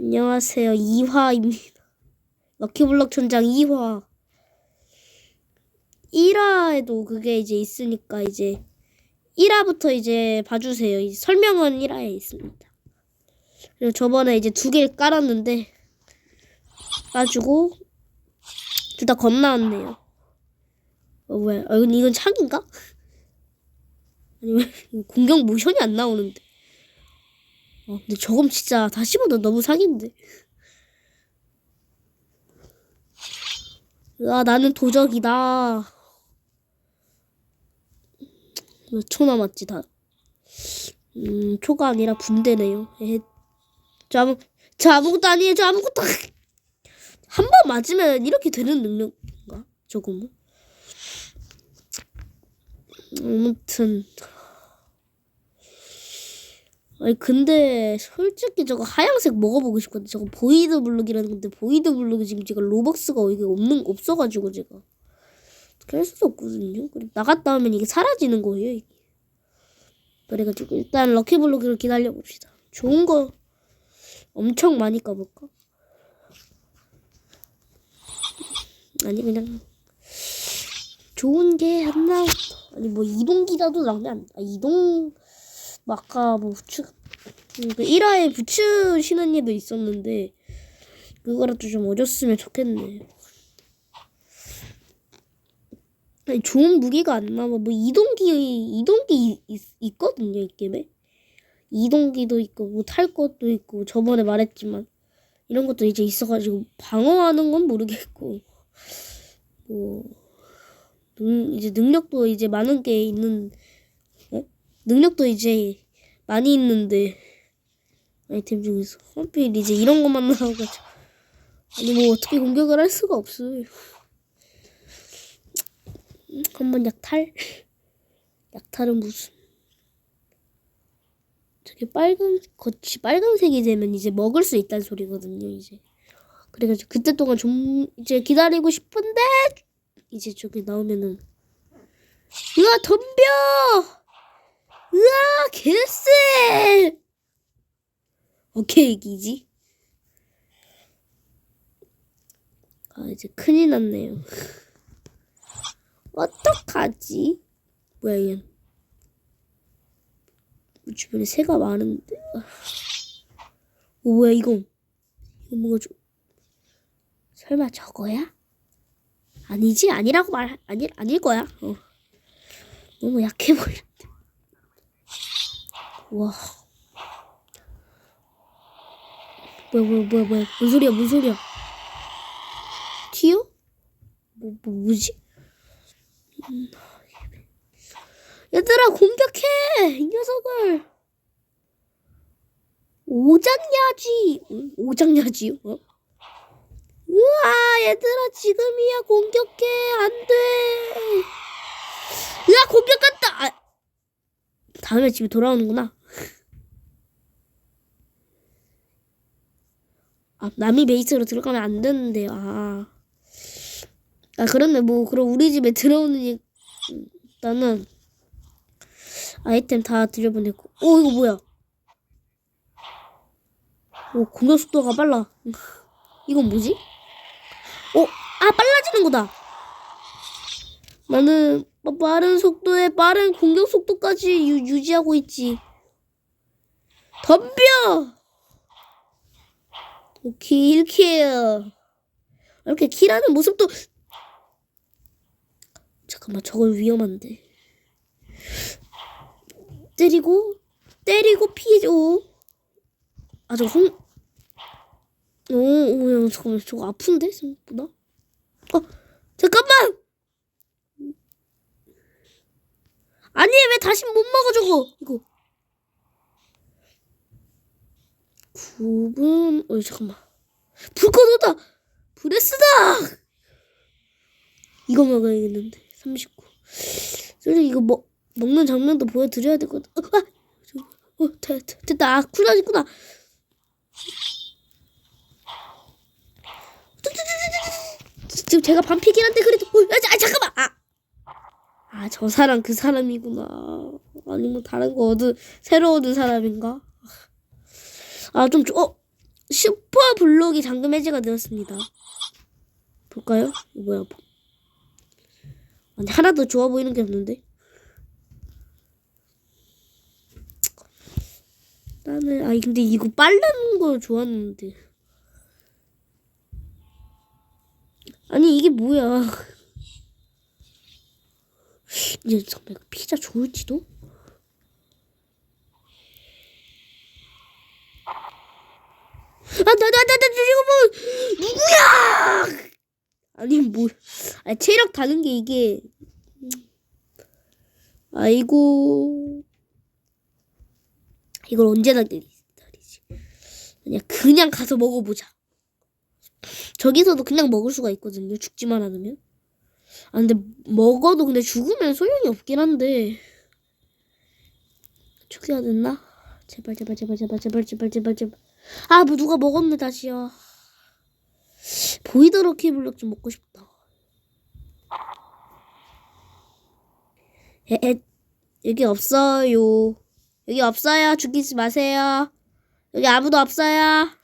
안녕하세요. 이화입니다. 럭키블럭 천장 2화. 1화에도 그게 이제 있으니까 이제 1화부터 이제 봐주세요. 이제 설명은 1화에 있습니다. 그리고 저번에 이제 두 개를 깔았는데 까주고 둘다 건너왔네요. 어, 왜? 아, 이건, 이건 창인가? 아니, 왜 공격 모션이 안 나오는데. 어, 근데 저건 진짜 다시 봐도 너무 사기인데. 아, 나는 도적이다. 몇 초 남았지, 다. 음, 초가 아니라 분대네요. 에헤. 저, 아무, 저 아무것도 아니에요, 저 아무것도. 한 번 맞으면 이렇게 되는 능력인가? 조금은. 아무튼. 아니 근데 솔직히 저거 하얀색 먹어보고 싶거든. 저거 보이드 블록이라는 건데 보이드 블록이 지금 제가 로벅스가 이게 없는 없어가지고 제가 할 수도 없거든요. 그리고 나갔다 오면 이게 사라지는 거예요. 이게. 그래가지고 일단 럭키 블록을 기다려 봅시다. 좋은 거 엄청 많이 까볼까? 아니 그냥 좋은 게 안 나오. 아니 뭐 이동기라도 나오면 안. 아, 이동 뭐 아까 뭐 부츠 그 1화에 부츠 신은 얘도 있었는데 그거라도 좀 어졌으면 좋겠네. 아니 좋은 무기가 안 나와. 뭐 이동기 이동기 있, 있거든요 이 게임에. 이동기도 있고 뭐 탈 것도 있고 저번에 말했지만 이런 것도 이제 있어가지고 방어하는 건 모르겠고 뭐 능, 이제 능력도 이제 많은 게 있는 어? 능력도 이제 많이 있는데 아이템 중에서 하필 이제 이런 것만 나와가지고 아니 뭐 어떻게 공격을 할 수가 없어요. 한번 약탈? 약탈은 무슨? 저게 빨간 겉이 빨간색이 되면 이제 먹을 수 있다는 소리거든요 이제. 그래가지고 그때 동안 좀 이제 기다리고 싶은데 이제 저기 나오면은 으아 덤벼 으아 개쎄. 오케이 이기지? 아 이제 큰일 났네요. 어떡하지? 뭐야 이건 주변에 새가 많은데? 오 뭐야 이건? 이거 뭐가 좀 설마 저거야? 아니지? 아니라고 말 아니 아닐 거야. 어. 너무 약해 보이는데. 와. 뭐야 뭐야 뭐야 뭐야 뭔 소리야 뭔 소리야? 튀어? 뭐, 뭐 뭐지? 음. 얘들아 공격해 이 녀석을. 오장야지 응? 오장야지 어? 으아 얘들아 지금이야 공격해 안 돼 으아 공격한다 아, 다음에 집에 돌아오는구나. 아 남이 베이스로 들어가면 안 되는데요. 아, 아 그런데 뭐 그럼 우리 집에 들어오는 일단은 아이템 다 들여보내고. 오 이거 뭐야? 오 공격 속도가 빨라. 이건 뭐지? 어, 아, 빨라지는 거다. 나는 빠른 속도에 빠른 공격 속도까지 유, 유지하고 있지. 덤벼! 오케이, 1킬. 이렇게 킬하는 모습도. 잠깐만, 저건 위험한데. 때리고, 때리고 피해줘. 아, 저 홍, 오, 오, 야, 잠깐만, 저거 아픈데? 생각보다? 어, 잠깐만! 아니, 왜 다시 못 먹어, 저거? 이거. 9분, 어, 잠깐만. 불 꺼졌다! 브레스다! 이거 먹어야겠는데, 39. 솔직히 이거 먹, 먹는 장면도 보여드려야 되거든. 어, 아! 저, 어, 됐, 됐, 됐다. 아, 쿨하겠구나. 지금 제가 반피긴 한데 그래도 어, 아, 잠깐만 아. 아, 저 사람 그 사람이구나. 아니면 다른 거 얻은 새로 얻은 사람인가? 아, 좀 어. 슈퍼 블록이 잠금 해제가 되었습니다. 볼까요? 뭐야? 아니 하나도 좋아 보이는 게 없는데. 나는 아니 근데 이거 빨라는 거 좋았는데. 아니 이게 뭐야? 이제 정말 피자 좋을지도? 아, 나, 나, 나, 나, 이거 뭐, 누구야! 아니, 뭐, 아, 체력 다는 게 이게, 음. 아이고, 이걸 언제나 기다리지. 그냥, 그냥 가서 먹어보자. 저기서도 그냥 먹을 수가 있거든요. 죽지만 않으면. 아, 근데, 먹어도 근데 죽으면 소용이 없긴 한데, 죽여야 됐나? 제발, 제발, 제발, 제발, 제발, 제발, 제발, 제발. 아, 뭐 누가 먹었네 다시야. 보이더 럭키 블럭 좀 먹고 싶다. 에, 에, 여기 없어요. 여기 없어요. 죽이지 마세요. 여기 아무도 없어요.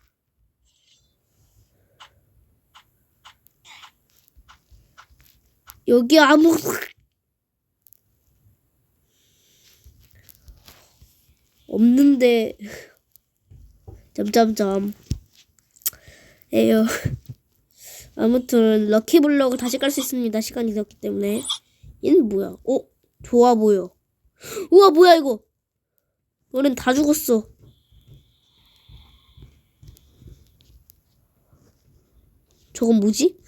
여기 아무 없는데. 점점점. 에요. 아무튼 럭키블럭을 다시 깔 수 있습니다. 시간이 되었기 때문에. 얘는 뭐야? 어? 좋아 보여. 우와 뭐야 이거? 너넨 다 죽었어. 저건 뭐지?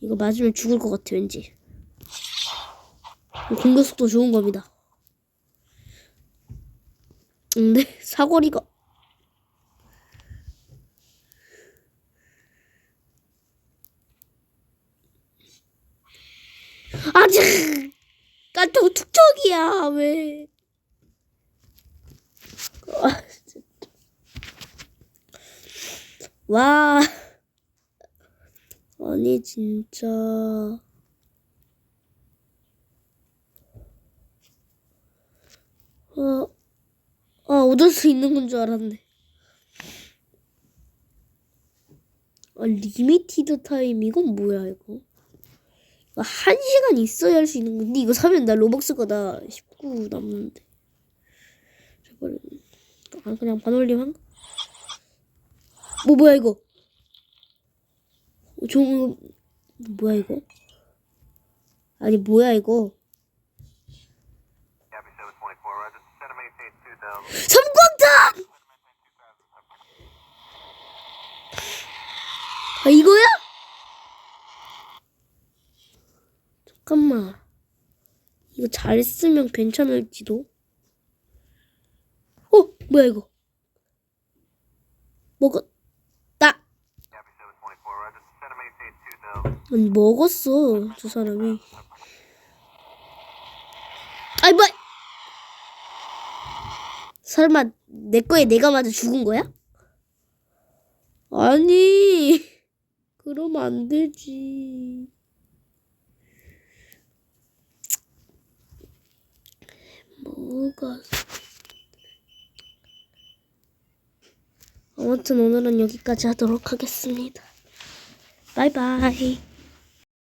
이거 맞으면 죽을 것 같아 왠지. 공격 속도 좋은 겁니다. 근데 사거리가 아직 깜짝 툭척이야 왜? 아. 와 아니 진짜. 아, 아 얻을 수 있는 건 줄 알았네. 아, 리미티드 타임 이건 뭐야 이거? 아, 한 시간 있어야 할 수 있는 건데 이거 사면 나 로벅스가 나 19 남는데. 저걸 아 그냥 반올림 한 뭐, 뭐야 이거 어, 종 뭐야 이거 아니 뭐야 이거 Gabby 724, Roger. Send a maintain 2000. 섬광탄 아 이거야? 잠깐만 이거 잘 쓰면 괜찮을지도 어 뭐야 이거 먹었 아니 먹었어 저 사람이. 아이 뭐 설마 내 거에 내가 맞아 죽은 거야? 아니 그러면 안 되지. 뭐가 아무튼 오늘은 여기까지 하도록 하겠습니다 바이바이